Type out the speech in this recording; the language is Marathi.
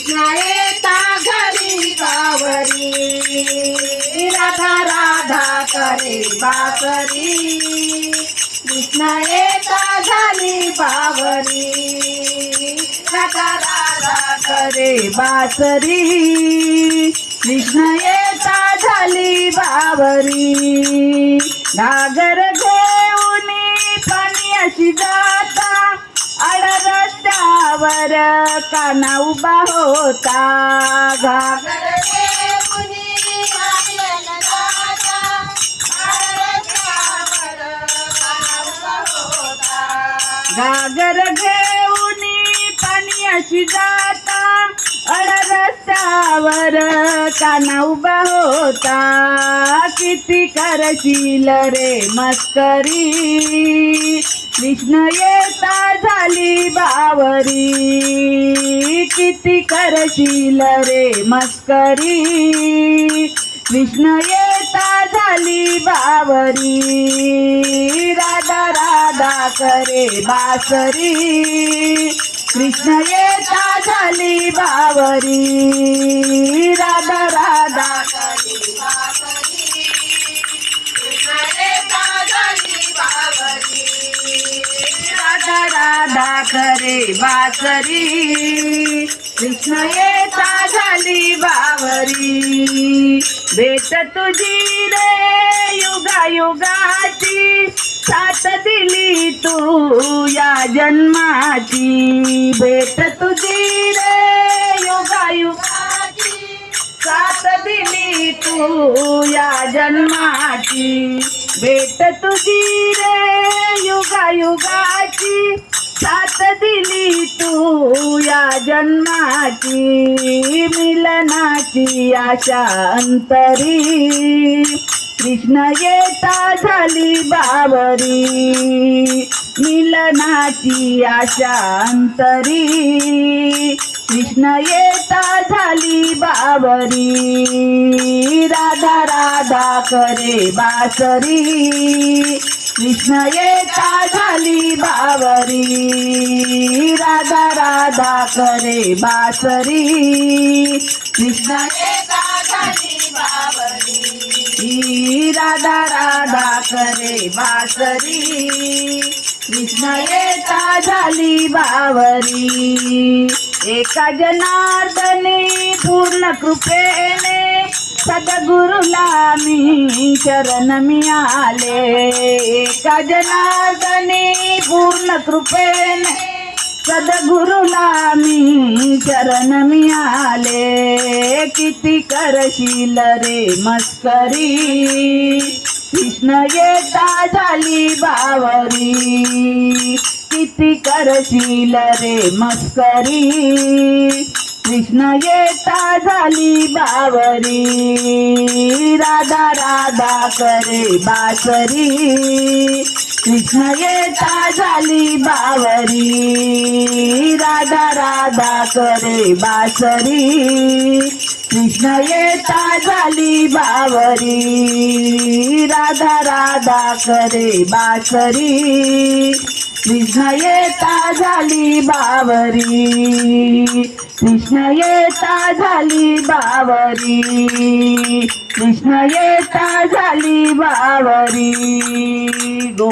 कृष्ण येता घरी बावरी. राधा राधा करे बाकरी. कृष्ण येता झाली बावरी. राधा राधा करे बासरी कृष्ण येता झाली बावरी. घागर वर काना उभा होता. घागर घेऊन पाण्याला जाता, काना उभा होता. घागर घेऊन पाणी अशी जाता. अड रस्त्यावर काना उभा होता. किती करशील रे मस्करी. कृष्ण येता झाली बा बावरी किती करशील रे मस्करी? कृष्ण येता झाली बावरी. राधा राधा करे बासरी. कृष्ण येता झाली बावरी. राधा राधा करे साखरे करे बासरी कृष्ण येता झाली बावरी. भेट तुझी रे युगा युगाची साथ दिली तू या जन्माची. भेट तुझी रे युगा युगाची साथ दिली तू या जन्माची. भेट तुझी रे युगा युगाची जन्माची मिलनाची आशा अंतरी. कृष्ण येता झाली बावरी मिलनाची आशा अंतरी. कृष्ण येता झाली बावरी राधा राधा करे बासरी. कृष्ण येता झाली बावरी राधा राधा करे बासरी. कृष्ण येता झाली बावरी. राधा राधा करे बासरी. कृष्ण झाली बावरी. एका जनार्दने पूर्ण कृपेने सद्गुरुला मी शरण मी आले एका जनार्दने पूर्ण कृपेने सद्गुरुला मी चरण मिळाले. किती करशील रे मस्करी? कृष्ण येता झाली बावरी. किती करशील रे मस्करी? कृष्ण येता झाली बावरी. राधा राधा करे बासरी. कृष्ण येता झाली बावरी. राधा राधा करे बासरी. कृष्ण येता झाली बावरी. राधा राधा करे बासरी. कृष्ण येता झाली बावरी. कृष्ण येता झाली बावरी. कृष्ण येता झाली बावरी.